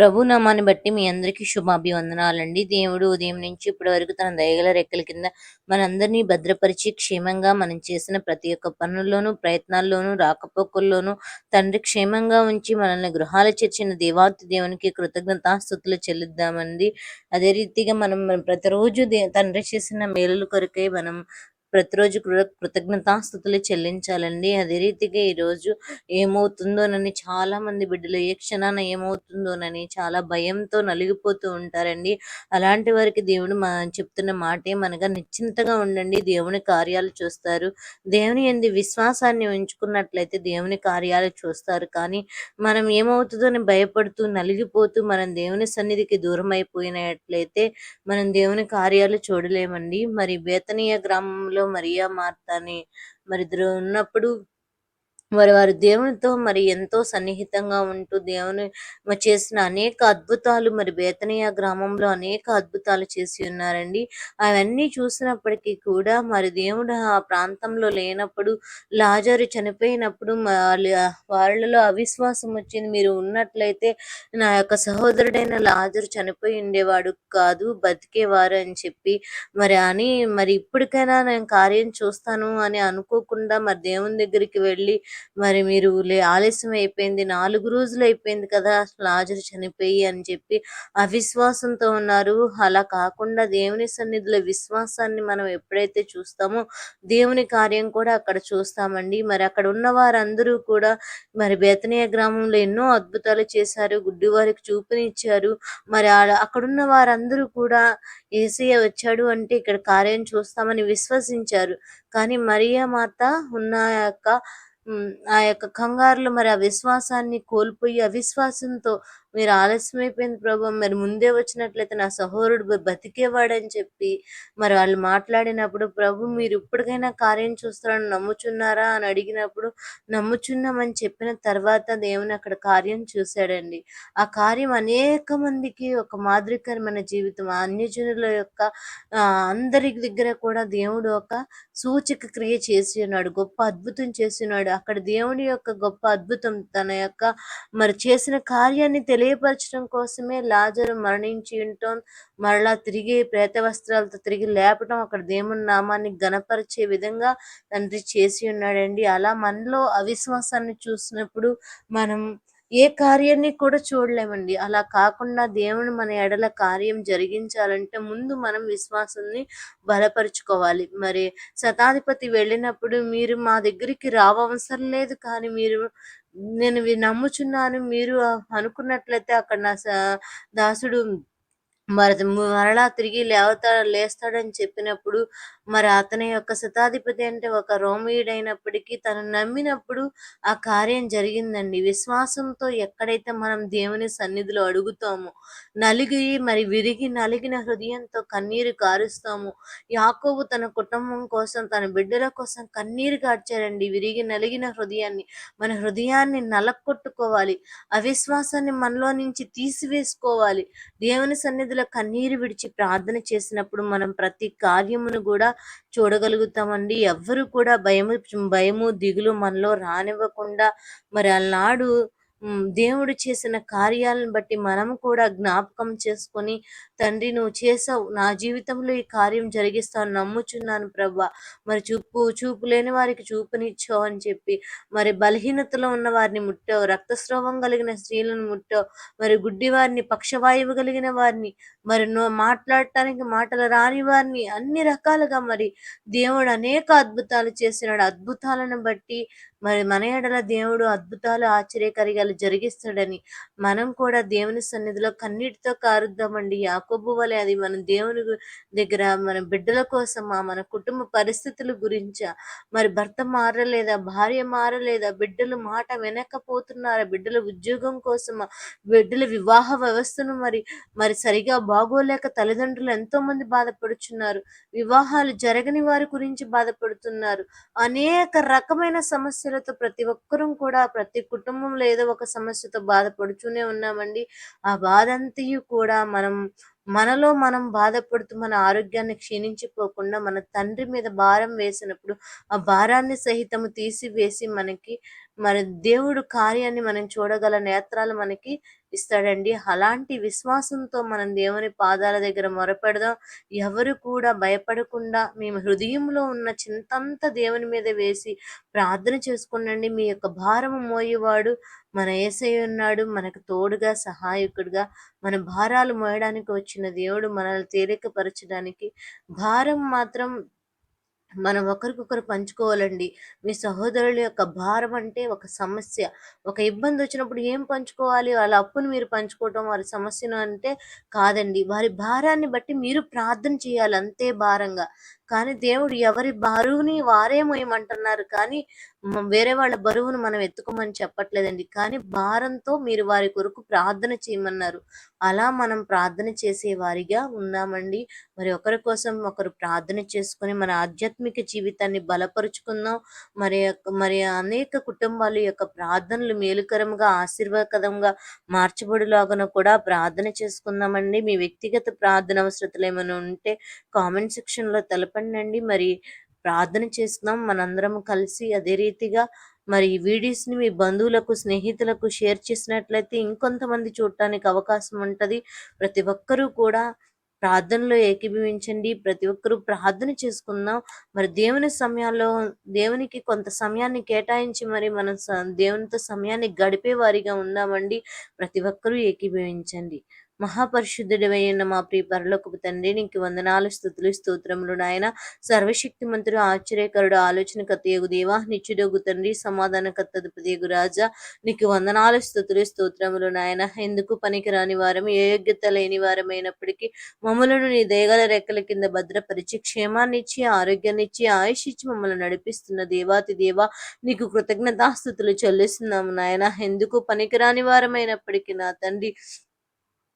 ప్రభు నామాన్ని బట్టి మీ అందరికీ శుభాభివందనాలండి. దేవుడు ఉదయం నుంచి ఇప్పటి వరకు తన దయగల రెక్కల కింద మనందరినీ భద్రపరిచి క్షేమంగా మనం చేసిన ప్రతి ఒక్క పనుల్లోనూ ప్రయత్నాల్లోనూ రాకపోకల్లోనూ తండ్రి క్షేమంగా ఉంచి మనల్ని గృహాల చేర్చిన దేవాతి దేవునికి కృతజ్ఞతాస్థుతులు చెల్లిద్దామండి. అదే రీతిగా మనం మనం ప్రతిరోజు దే తండ్రి చేసిన మేలుల కొరకై మనం ప్రతిరోజు కృ కృతజ్ఞతాస్థుతులు చెల్లించాలండి. అదే రీతిగా ఈరోజు ఏమవుతుందోనని చాలా మంది బిడ్డలు ఏ క్షణాన ఏమవుతుందోనని చాలా భయంతో నలిగిపోతూ ఉంటారండి. అలాంటి వారికి దేవుడు మా చెప్తున్న మాటే మనగా నిశ్చింతగా ఉండండి. దేవుని కార్యాలు చూస్తారు. దేవుని ఎందు విశ్వాసాన్ని ఉంచుకున్నట్లయితే దేవుని కార్యాలు చూస్తారు. కానీ మనం ఏమవుతుందని భయపడుతూ నలిగిపోతూ మనం దేవుని సన్నిధికి దూరం అయిపోయినట్లయితే మనం దేవుని కార్యాలు చూడలేమండి. మరి బేతనీయ గ్రామంలో మరియా మార్తాని మరిద్దరు మరి ఇద్దరు ఉన్నప్పుడు మరి వారు దేవునితో మరి ఎంతో సన్నిహితంగా ఉంటూ దేవుని చేసిన అనేక అద్భుతాలు మరి బేతనీయ గ్రామంలో అనేక అద్భుతాలు చేసి ఉన్నారండి. అవన్నీ చూసినప్పటికీ కూడా మరి దేవుడు ఆ ప్రాంతంలో లేనప్పుడు లాజరు చనిపోయినప్పుడు వాళ్ళ వాళ్ళలో అవిశ్వాసం వచ్చింది. మీరు ఉన్నట్లయితే నా యొక్క సహోదరుడైన లాజరు చనిపోయి ఉండేవాడు కాదు బతికేవారు అని చెప్పి మరి అని మరి ఇప్పటికైనా నేను కార్యం చూస్తాను అని అనుకోకుండా మరి దేవుని దగ్గరికి వెళ్ళి మరి మీరు లే ఆలస్యం అయిపోయింది నాలుగు రోజులు అయిపోయింది కదా లాజరు చనిపోయి అని చెప్పి అవిశ్వాసంతో ఉన్నారు. అలా కాకుండా దేవుని సన్నిధిలో విశ్వాసాన్ని మనం ఎప్పుడైతే చూస్తామో దేవుని కార్యం కూడా అక్కడ చూస్తామండి. మరి అక్కడ ఉన్న వారందరూ కూడా మరి బేతనీయ గ్రామంలో ఎన్నో అద్భుతాలు చేశారు గుడ్డి వారికి చూపునిచ్చారు మరి అక్కడున్న వారందరూ కూడా ఏసయ్య వచ్చాడు అంటే ఇక్కడ కార్యం చూస్తామని విశ్వసించారు. కానీ మరియా మాత ఉన్న యొక్క ఆ యొక్క కంగారులు మరి ఆ విశ్వాసాన్ని కోల్పోయి అవిశ్వాసంతో మీరు ఆలస్యమైపోయింది ప్రభు మరి ముందే వచ్చినట్లయితే నా సహోదరుడు బతికేవాడని చెప్పి మరి వాళ్ళు మాట్లాడినప్పుడు ప్రభు మీరు ఇప్పటికైనా కార్యం చూస్తారని నమ్ముచున్నారా అని అడిగినప్పుడు నమ్ముచున్నామని చెప్పిన తర్వాత దేవుని అక్కడ కార్యం చూశాడండి. ఆ కార్యం అనేక మందికి ఒక మాదిరికరమైన జీవితం. అన్యజనుల యొక్క అందరి దగ్గర కూడా దేవుడు ఒక సూచక క్రియ చేసి ఉన్నాడు గొప్ప అద్భుతం చేసి ఉన్నాడు. అక్కడ దేవుని యొక్క గొప్ప అద్భుతం తన యొక్క మరి చేసిన కార్యాన్ని తెలియపరచడం కోసమే లాజరు మరణించి ఉండటం మరలా తిరిగి ప్రేత వస్త్రాలతో తిరిగి లేపటం అక్కడ దేవుని నామాన్ని గణపరిచే విధంగా తండ్రి చేసి ఉన్నాడండి. అలా మనలో అవిశ్వాసాన్ని చూసినప్పుడు మనం ఏ కార్యాన్ని కూడా చూడలేమండి. అలా కాకుండా దేవుని మన ఎడల కార్యం జరిగించాలంటే ముందు మనం విశ్వాసాన్ని బలపరుచుకోవాలి. మరి శతాధిపతి వెళ్ళినప్పుడు మీరు మా దగ్గరికి రావవసరం లేదు కానీ మీరు నేను నమ్ముచున్నాను. మీరు అనుకున్నట్లయితే అక్కడ నా స- దాసుడు మరి మరలా తిరిగి లేవతా లేస్తాడని చెప్పినప్పుడు మరి అతని యొక్క శతాధిపతి అంటే ఒక రోమియుడైనప్పటికీ తను నమ్మినప్పుడు ఆ కార్యం జరిగిందండి. విశ్వాసంతో ఎక్కడైతే మనం దేవుని సన్నిధిలో అడుగుతామో నలిగి మరి విరిగి నలిగిన హృదయంతో కన్నీరు కారుస్తాము యాకోబు తన కుటుంబం కోసం తన బిడ్డల కోసం కన్నీరు కార్చారండి విరిగి నలిగిన హృదయాన్ని మన హృదయాన్ని నలకొట్టుకోవాలి అవిశ్వాసాన్ని మనలో నుంచి తీసివేసుకోవాలి. దేవుని సన్నిధిలో కన్నీరు విడిచి ప్రార్థన చేసినప్పుడు మనం ప్రతి కార్యమును కూడా చూడగలుగుతామండి. ఎవ్వరు కూడా భయము భయము దిగులు మనలో రానివ్వకుండా మరి అలనాడు దేవుడు చేసిన కార్యాలను బట్టి మనం కూడా జ్ఞాపకం చేసుకొని తండ్రి నువ్వు చేసావు నా జీవితంలో ఈ కార్యం జరిగిస్తాను. నమ్ముచున్నాను ప్రభా. మరి చూపు చూపు లేని వారికి చూపునిచ్చావు అని చెప్పి మరి బలహీనతలో ఉన్న వారిని ముట్టావు. రక్తస్రావం కలిగిన స్త్రీలను ముట్టావు. మరి గుడ్డి వారిని పక్షవాయువు కలిగిన వారిని మరి నువ్వు మాట్లాడటానికి మాటలు రాని వారిని అన్ని రకాలుగా మరి దేవుడు అనేక అద్భుతాలు చేసినాడు. అద్భుతాలను బట్టి మరి మన ఎడల దేవుడు అద్భుతాలు ఆశ్చర్యకరిగాలు జరిగిస్తాడని మనం కూడా దేవుని సన్నిధిలో కన్నీటితో కారుద్దామండి. యాకోబు వలె అది మన దేవుని దగ్గర మన బిడ్డల కోసమా మన కుటుంబ పరిస్థితుల గురించా? మరి భర్త మారలేదా? భార్య మారలేదా? బిడ్డలు మాట వినకపోతున్నారా? బిడ్డల ఉద్యోగం కోసమా? బిడ్డల వివాహ వ్యవస్థను మరి మరి సరిగా బాగోలేక తల్లిదండ్రులు ఎంతో మంది బాధపడుచున్నారు? వివాహాలు జరగని వారి గురించి బాధపడుతున్నారు. అనేక రకమైన సమస్యలతో ప్రతి ఒక్కరూ కూడా ప్రతి కుటుంబంలో ఏదో ఒక సమస్యతో బాధపడుతూనే ఉన్నామండి. ఆ బాధ అంతయు కూడా మనం మనలో మనం బాధపడుతూ మన ఆరోగ్యాన్ని క్షీణించిపోకుండా మన తండ్రి మీద భారం వేసినప్పుడు ఆ భారాన్ని సహితము తీసివేసి మనకి మరి దేవుడు కార్యాన్ని మనం చూడగల నేత్రాలు మనకి ఇస్తాడండి. అలాంటి విశ్వాసంతో మనం దేవుని పాదాల దగ్గర మొరపెడదాం. ఎవరు కూడా భయపడకుండా మేము హృదయంలో ఉన్న చింతంతా దేవుని మీద వేసి ప్రార్థన చేసుకునండి. మీ యొక్క భారము మోయేవాడు మన ఏసై ఉన్నాడు మనకు తోడుగా సహాయకుడుగా మన భారాలు మోయడానికి వచ్చిన దేవుడు మనల్ని తేలికపరచడానికి భారం మాత్రం మనం ఒకరికొకరు పంచుకోవాలండి. మీ సహోదరుల యొక్క భారం అంటే ఒక సమస్య. ఒక ఇబ్బంది వచ్చినప్పుడు ఏం పంచుకోవాలి? వాళ్ళ అప్పును మీరు పంచుకోవటం వారి సమస్యను అంటే కాదండి. వారి భారాన్ని బట్టి మీరు ప్రార్థన చేయాలి అంతే భారంగా. కానీ దేవుడు ఎవరి బరువుని వారే మోయమంటున్నారు కానీ వేరే వాళ్ళ బరువును మనం ఎత్తుకోమని చెప్పట్లేదండి. కానీ భారంతో మీరు వారి కొరకు ప్రార్థన చేయమన్నారు. అలా మనం ప్రార్థన చేసే వారిగా ఉందామండి మరి ఒకరి కోసం ఒకరు ప్రార్థన చేసుకొని మన ఆధ్యాత్మిక జీవితాన్ని బలపరుచుకుందాం. మరి మరి అనేక కుటుంబాల యొక్క ప్రార్థనలు మేలుకరంగా ఆశీర్వాదకరంగా మార్చబడిలాగా కూడా ప్రార్థన చేసుకుందామండి. మీ వ్యక్తిగత ప్రార్థన అవసరతలు ఏమైనా ఉంటే కామెంట్ సెక్షన్లో తెలపండి. మరి ప్రార్థన చేస్తున్నాం. మనందరం కలిసి అదే రీతిగా మరి ఈ వీడియోస్ని మీ బంధువులకు స్నేహితులకు షేర్ చేసినట్లయితే ఇంకొంతమంది చూడటానికి అవకాశం ఉంటుంది. ప్రతి ఒక్కరూ కూడా ప్రార్థనలో ఏకీభవించండి. ప్రతి ఒక్కరూ ప్రార్థన చేసుకుందాం. మరి దేవుని సమయాల్లో దేవునికి కొంత సమయాన్ని కేటాయించి మరి మనం దేవునితో సమయాన్ని గడిపే వారిగా ఉందామండి ప్రతి ఒక్కరూ ఏకీభవించండి. మహాపరిశుద్ధుడైన మా ప్రియ పరలోకపు తండ్రి నీకు వందనాలు స్థుతులు స్తోత్రములు నాయన. సర్వశక్తి మంత్రుడు ఆశ్చర్యకరుడు ఆలోచన కథయగు దేవా నిచ్చుడోగు తండ్రి సమాధాన కత్తదుపదేగు రాజా. నీకు వందనాలు స్థుతులు స్తోత్రములు నాయన. ఎందుకు పనికి రాని వారం ఏ యోగ్యత లేని వారమైనప్పటికీ మమ్మలను నీ దేగల రెక్కల కింద భద్రపరిచి క్షేమాన్నిచ్చి ఆరోగ్యాన్నిచ్చి ఆయుష్ ఇచ్చి మమ్మల్ని నడిపిస్తున్న దేవాతి దేవా నీకు కృతజ్ఞతాస్థుతులు చెల్లిస్తున్నాము నాయన. ఎందుకు పనికిరాని వారమైనప్పటికీ నా తండ్రి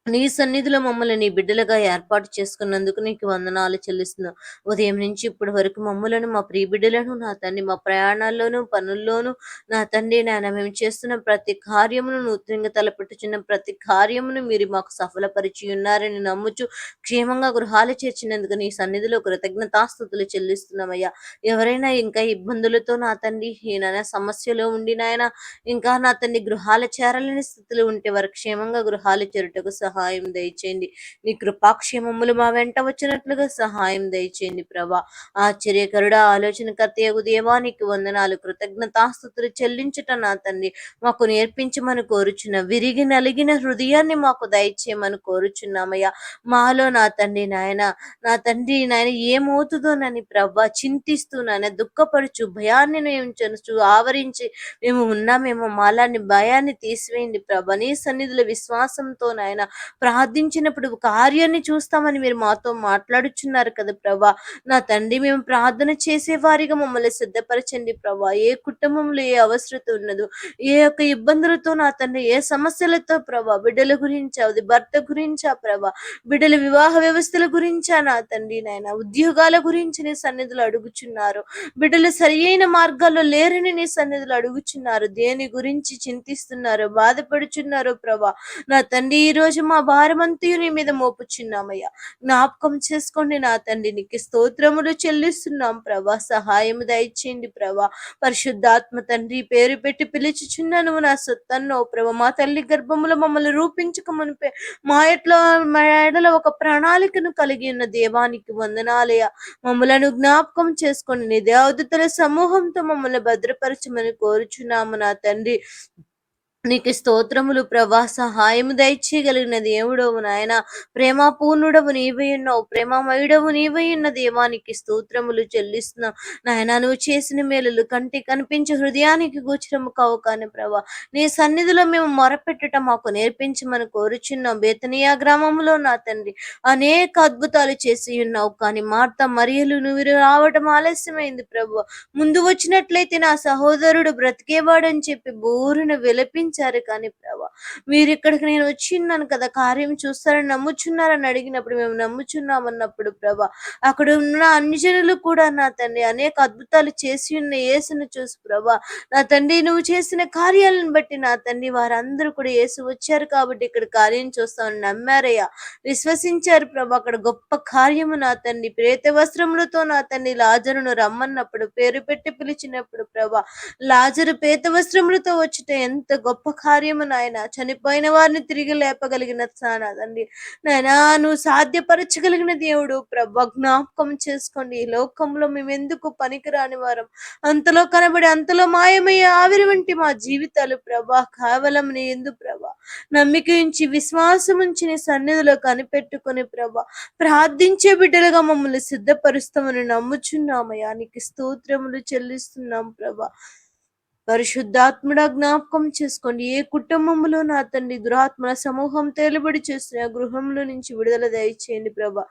నీ సన్నిధిలో మమ్మల్ని నీ బిడ్డలుగా ఏర్పాటు చేసుకున్నందుకు నీకు వందనాలు చెల్లిస్తున్నావు ఉదయం నుంచి ఇప్పటి వరకు మమ్మలను మా ప్రియ బిడ్డలను నా తండ్రి మా ప్రయాణాల్లోనూ పనుల్లోనూ నా తండ్రి నాయన మేము చేస్తున్న ప్రతి కార్యమును నూతనంగా తలపెట్టుచున్న ప్రతి కార్యమును మీరు మాకు సఫలపరిచి ఉన్నారని నమ్ముచు క్షేమంగా గృహాలు చేర్చినందుకు నీ సన్నిధిలో కృతజ్ఞతాస్థుతులు చెల్లిస్తున్నామయ్యా. ఎవరైనా ఇంకా ఇబ్బందులతో నా తండ్రి ఏనైనా సమస్యలో ఉండి నాయన ఇంకా నా తండ్రి గృహాలు చేరాలని స్థితిలో ఉంటే వారు క్షేమంగా గృహాలు చేరుటకు సహాయం దయచేయండి. నీ కృపాక్షేమములు మా వెంట వచ్చినట్లుగా సహాయం దయచేయండి ప్రభా. ఆశ్చర్యకరుడ ఆలోచనకర్త దేవా నీకు వందనాలు. కృతజ్ఞతాస్థుతులు చెల్లించుట నా తండ్రి. మాకు నేర్పించమని కోరుచున్న విరిగి నలిగిన హృదయాన్ని మాకు దయచేయమని కోరుచున్నామయ్యా. మాలో నా తండ్రి నాయన నా తండ్రి నాయన ఏమవుతుందోనని ప్రభా చింతిస్తూ నాయన దుఃఖపరుచు భయాన్ని మేము చనుచు ఆవరించి మేము ఉన్నామేమో మాలాన్ని భయాన్ని తీసివేయండి ప్రభా. నీ సన్నిధుల విశ్వాసంతో నాయన ప్రార్థించినప్పుడు కార్యాన్ని చూస్తామని మీరు మాతో మాట్లాడుచున్నారు కదా ప్రభా. నా తండ్రి మేము ప్రార్థన చేసేవారిగా మమ్మల్ని సిద్ధపరచండి ప్రభా. ఏ కుటుంబంలో ఏ అవసరత ఉన్నదో ఏ యొక్క ఇబ్బందులతో నా తండ్రి ఏ సమస్యలతో ప్రభా బిడ్డల గురించి అది భర్త గురించా ప్రభా బిడ్డల వివాహ వ్యవస్థల గురించా నా తండ్రి నాయన ఉద్యోగాల గురించి నీ సన్నిధులు అడుగుచున్నారు. బిడ్డలు సరి అయిన మార్గాల్లో లేరని నీ సన్నిధులు అడుగుచున్నారు. దేని గురించి చింతిస్తున్నారు బాధపడుచున్నారు ప్రభా. నా తండ్రి ఈ రోజు మా భారమంతయు నీ మీద మోపుచున్నామయ్యా. జ్ఞాపకం చేసుకోండి నా తండ్రి నీకు స్తోత్రములు చెల్లిస్తున్నాం. ప్రభా సహాయం దయచేయండి ప్రభా. పరిశుద్ధాత్మ తండ్రి పేరు పెట్టి పిలిచిచున్నాను నా సొత్తన్నో. ప్రభ మా తల్లి గర్భములో మమ్మల్ని రూపించకమనిపే మా ఎట్లా మా ఎడల ఒక ప్రణాళికను కలిగి ఉన్న దేవానికి వందనాలయ మమ్మలను జ్ఞాపకం చేసుకొని నీ దేవదతుల సమూహంతో మమ్మల్ని భద్రపరచమని కోరుచున్నాము నా తండ్రి. నీకు స్తోత్రములు ప్రభా సహాయము దయచేయగలిగిన దేవుడవు నాయన. ప్రేమపూర్ణుడవు నీవై ఉన్నావు ప్రేమమయుడవు నీవై ఉన్న దేవానికి స్తోత్రములు చెల్లిస్తున్నావు నాయన నువ్వు చేసిన మేలులు కంటి కనిపించి హృదయానికి గోచరము కావు కానీ ప్రభా. నీ సన్నిధిలో మేము మొరపెట్టడం మాకు నేర్పించమని కోరుచున్నాం. బేతనియా గ్రామంలో నా తండ్రి అనేక అద్భుతాలు చేసి ఉన్నావు కానీ మార్త మరియలు నువ్వు రావడం ఆలస్యమైంది ప్రభు. ముందు వచ్చినట్లయితే నా సహోదరుడు బ్రతికేవాడని చెప్పి బోరున విలపించి విశ్వసించారు కానీ ప్రభా. మీరు ఇక్కడికి నేను వచ్చిన్నాను కదా కార్యం చూస్తారని నమ్ముచున్నారని అడిగినప్పుడు మేము నమ్ముచున్నామన్నప్పుడు ప్రభా అక్కడ ఉన్న అన్ని జనులు కూడా నా తండ్రి అనేక అద్భుతాలు చేసి ఉన్న యేసును చూసి ప్రభా నా తండ్రి నువ్వు చేసిన కార్యాలను బట్టి నా తండ్రి వారందరూ కూడా యేసు వచ్చారు కాబట్టి ఇక్కడ కార్యం చూస్తామని నమ్మారయ్యా. విశ్వసించారు ప్రభా అక్కడ గొప్ప కార్యము నా తండ్రి. ప్రేత వస్త్రములతో నా తండ్రి లాజరును రమ్మన్నప్పుడు పేరు పెట్టి పిలిచినప్పుడు ప్రభా లాజరు పేత వస్త్రములతో వచ్చుట ఎంత గొప్ప కార్యము నాయన. చనిపోయిన వారిని తిరిగి లేపగలిగిన నా తండ్రి నాయన నువ్వు సాధ్యపరచగలిగిన దేవుడు. ప్రభా జ్ఞాపకం చేసుకోండి. ఈ లోకంలో మేము ఎందుకు పనికిరాని వారం? అంతలో కనబడి అంతలో మాయమయ్యే ఆవిరి వంటి మా జీవితాలు ప్రభా కేవలం నీ ఎందు ప్రభా. నమ్మిక ఉంచి విశ్వాసం ఉంచి నీ సన్నిధిలో కనిపెట్టుకుని ప్రభా ప్రార్థించే బిడ్డలుగా మమ్మల్ని సిద్ధపరుస్తామని నమ్ముచున్నామయ్యా. నీకు స్తోత్రములు చెల్లిస్తున్నాం ప్రభా. పరిశుద్ధాత్ముడ జ్ఞాపకం చేసుకోండి. ఏ కుటుంబంలో నా తండ్రి దురాత్మల సమూహం తేలిబడి చేస్తున్న ఆ గృహంలో నుంచి విడుదల దయచేయండి ప్రభా.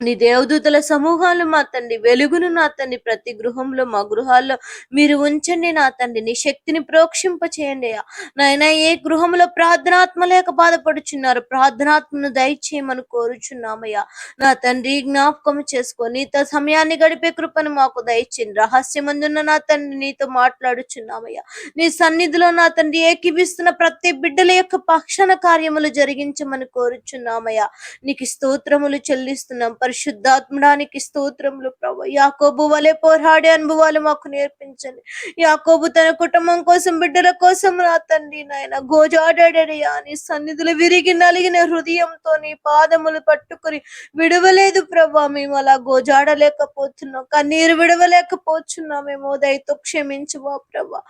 నీ దేవదూతల సమూహాలు మా తండ్రి వెలుగును నా తండ్రి ప్రతి గృహంలో మా గృహాల్లో మీరు ఉంచండి నా తండ్రి. నీ శక్తిని ప్రోక్షింప చేయండి నాయన ఏ గృహంలో ప్రార్థనాత్మ లేక బాధపడుచున్నారు ప్రార్థనాత్మను దయచేయమని కోరుచున్నామయ్యా. నా తండ్రి జ్ఞాపకం చేసుకో. నీతో సమయాన్ని గడిపే కృపను మాకు దయచేయండి. రహస్యమందున్న నా తండ్రి నీతో మాట్లాడుచున్నామయ్యా. నీ సన్నిధిలో నా తండ్రి ఏకీభిస్తున్న ప్రతి బిడ్డల యొక్క పక్షణ కార్యములు జరిగించమని కోరుచున్నామయ్యా. నీకు స్తోత్రములు చెల్లిస్తున్నాం. పరిశుద్ధాత్మడానికి స్తోత్రములు ప్రభు. యాకోబు వలె పోరాడే అనుభవాలు మాకు నేర్పించండి. యాకోబు తన కుటుంబం కోసం బిడ్డల కోసం నా తండ్రి నాయన గోజాడాడయ్యా నీ సన్నిధులు విరిగి నలిగిన హృదయంతో నీ పాదములు పట్టుకుని విడవలేదు ప్రభా. మేము అలా గోజాడలేకపోతున్నాం. కన్నీరు విడవలేకపోతున్నామేమో దయతో క్షమించువా ప్రభా.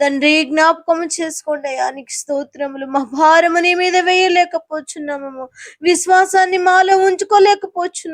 తండ్రి జ్ఞాపకం చేసుకోండి అయ్యా. నీకు స్తోత్రములు. మా భారము నీ మీద వేయలేకపోతున్నాము విశ్వాసాన్ని మాలో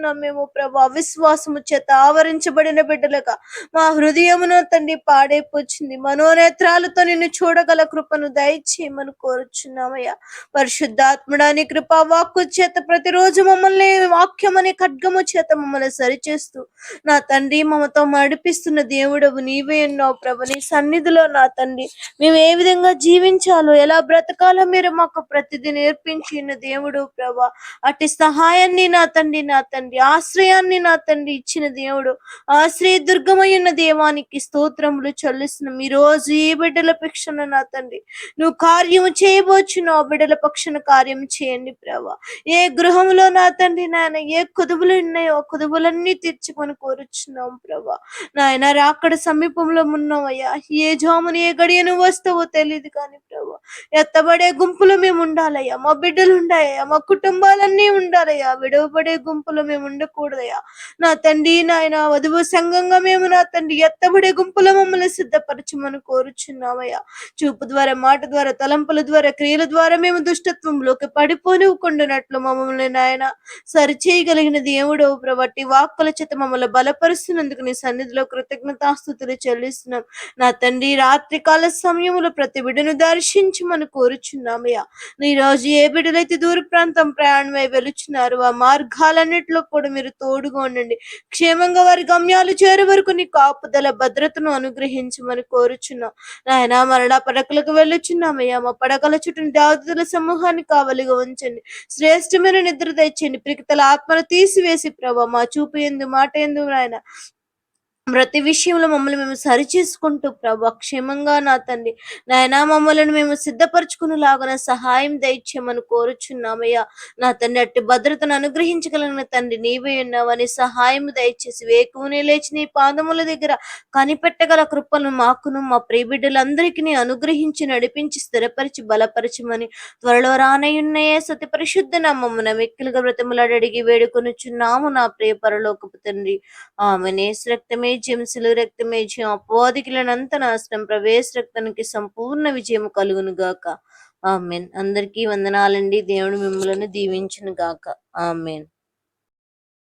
మేము ప్రభా. విశ్వాసము చేత ఆవరించబడిన బిడ్డలుగా మా హృదయమును తండ్రి పాడైపోతుంది మనోనేత్రాలతో నిన్ను చూడగల కృపను దయచేయమని కోరుచున్నామయ్యా. పరిశుద్ధాత్మడాని కృపా వాక్కు చేత ప్రతిరోజు మమ్మల్ని వాక్యం అనే ఖడ్గము చేత మమ్మల్ని సరిచేస్తూ నా తండ్రి మమతో నడిపిస్తున్న దేవుడవు నీవే ఉన్నావు ప్రభు. నీ సన్నిధిలో నా తండ్రి మేము ఏ విధంగా జీవించాలో ఎలా బ్రతకాలో మీరు మాకు ప్రతిదీ నేర్పించిన దేవుడు ప్రభా. అట్టి సహాయాన్ని నా తండ్రి నా తండ్రి ఆశ్రయాన్ని నా తండ్రి ఇచ్చిన దేవుడు. ఆశ్రయ దుర్గమైన దేవానికి స్తోత్రములు చెల్లిస్తున్నాం ఈ రోజు ఈ బిడ్డల పక్షన నా తండ్రి? నువ్వు కార్యము చేయబోచున్నావు నా బిడ్డల పక్షన కార్యం చేయండి ప్రభా. ఏ గృహంలో నా తండ్రి నాయన ఏ కుదువులు ఉన్నాయో ఆ కుదువులన్నీ తీర్చుకొని కోరుచున్నాం ప్రభా. నాయన రాకడ సమీపంలో ఉన్నావయ్యా. ఏ జామును ఏ గడియను వస్తావో తెలియదు కానీ ప్రభా. ఎత్తబడే గుంపులు మేము ఉండాలయ్యా. మా బిడ్డలు ఉండాలయ్యా. మా కుటుంబాలన్నీ ఉండాలయ్యా. విడవబడే గుంపులో మేము ఉండకూడదయ్యా నా తండ్రి నాయన వధువు సంఘంగా మేము నా తండ్రి ఎత్తబడే గుంపుల మమ్మల్ని సిద్ధపరచమని కోరుచున్నామయ్యా. చూపు ద్వారా మాట ద్వారా తలంపుల ద్వారా క్రియల ద్వారా మేము దుష్టత్వంలోకి పడిపోనివ్వకుండానట్లు మమ్మల్ని నాయన సరిచేయగలిగిన దేవుడు ప్రవట్టి వాక్కుల చేత మమ్మల్ని బలపరుస్తున్నందుకు నీ సన్నిధిలో కృతజ్ఞతాస్థుతులు చెల్లిస్తున్నాం. నా తండ్రి రాత్రి కాల సమయంలో ప్రతి బిడ్డను దర్శించమని కోరుచున్నామయ్యా. ఈ రోజు ఏ బిడ్డలైతే దూర ప్రాంతం ప్రయాణమై వెలుచున్నారు ఆ మార్గాలన్నిటిలో కూడా మీరు తోడుగా ఉండండి. క్షేమంగా వారి గమ్యాలు చేరే వరకు నీ కాపుదల భద్రతను అనుగ్రహించమని కోరుచున్నాం. నాయన మరలా పడకలకు వెళ్ళుచున్నామయ్యా. మా పడకల చుట్టూ దేవతల సమూహాన్ని కావలిగా ఉంచండి. శ్రేష్టమైన నిద్ర తెచ్చండి. పిరికితల ఆత్మను తీసివేసి ప్రభా మా చూపు ఎందు మాట ఎందు నాయన. ప్రతి విషయంలో మమ్మల్ని మేము సరిచేసుకుంటూ ప్రభా క్షేమంగా నా తండ్రి నాయనా మమ్మల్ని మేము సిద్ధపరచుకునేలాగా సహాయం దయచేయమని కోరుచున్నామయ్యా. నా తండ్రి అట్టి భద్రతను అనుగ్రహించగలిగిన తండ్రి నీవే ఉన్నావని సహాయం దయచేసి వేకునే లేచి నీ పాదముల దగ్గర కనిపెట్టగల కృపను మాకును మా ప్రియబిడ్డలందరికీ అనుగ్రహించి నడిపించి స్థిరపరిచి బలపరచమని త్వరలో రానయ్యున్నయే సతి పరిశుద్ధ నామమున మిక్కిలుగా వ్రతములాడి అడిగి వేడుకొనుచున్నాము నా ప్రియ పరలోకపు తండ్రి. ఆమె రక్తమే జంసులు రక్త మేజ్యం అపోదికులనంత నాశనం ప్రవేశ రక్తానికి సంపూర్ణ విజయం కలుగును గాక. ఆమెన్. అందరికీ వందనాలండి. దేవుడు మిమ్మలను దీవించును గాక. ఆమెన్.